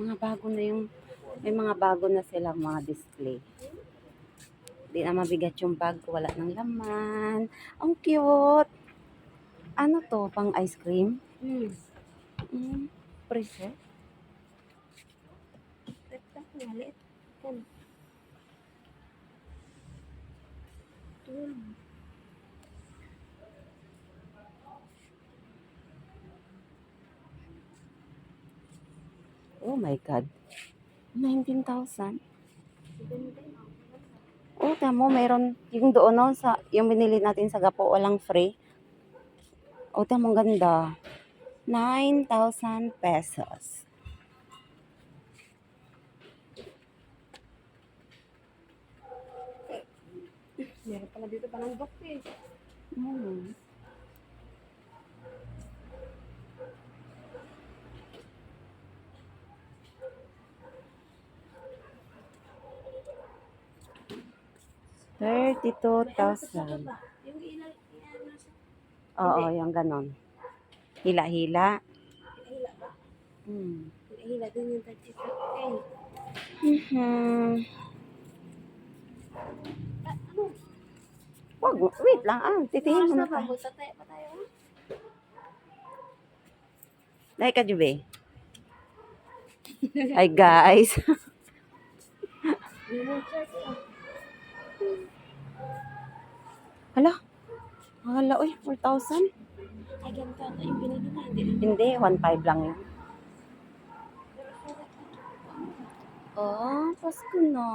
Mga bago na yung, may mga bago na silang mga display. Di na mabigat yung bag ko, wala ng laman. Ang cute! Ano to, pang ice cream? Hmm. Mm, preso? Rekta ko nga, Oh my God. 19,000? Oh, tama mo, mayroon yung doon no, sa, yung binili natin sa Gapo, walang free. Oh, tama, ganda. 9,000 pesos. Meron pala dito pa ng book eh. Mm. 32,000. Oo, yung ganon. Hila-hila. Hila. Hmm. Hila din yung 32K. Mm-hmm. Wag, wait lang ah. Titingin mo na ka. Dahil ka, Jube. Hi, guys. Hala. Hala, uy, 4,000? Ay, ganito ata yung binili na. Hindi rin. Hindi, 1,500 lang yun. Oh, Pasko na.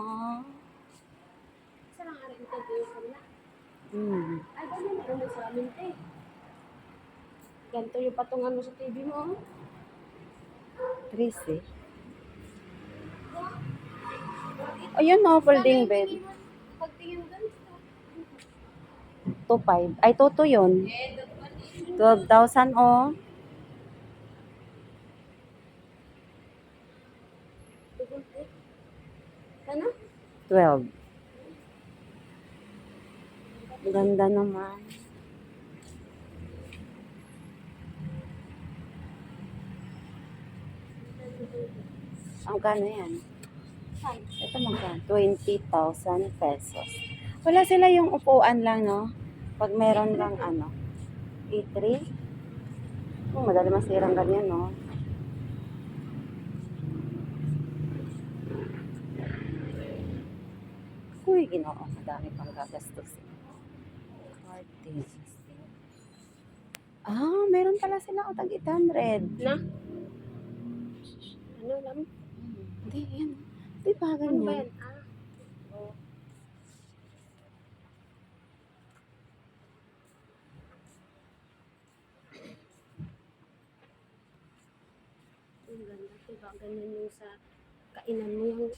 Lang araw ito yung kanila. Hmm. Ay, ganyan. Meron sa amin te. Ganito yung patungan mo sa TV mo. oh. Tracy. Ayun no, folding bed. Pagtingin doon. 2,500. Ay, toto yun. Eh, dapat 12,000 oh. Ano? 12. Ang Ganda naman. Ang kano yan? Ito magkano? 20,000 pesos. Wala sila yung upuan lang, no? Pag meron lang ano, E3. Oh, madali masirang ganyan, no? Uy, ginoo. Madami pang gagastos. Curtains. Ah, meron pala sila o tag 800. Na? Ano lang? Hindi, yan. Di ba Ano ba ganyan? yan? Ah. Oh. Ang ganda. Diba? Ganyan yung sa kainan mo yung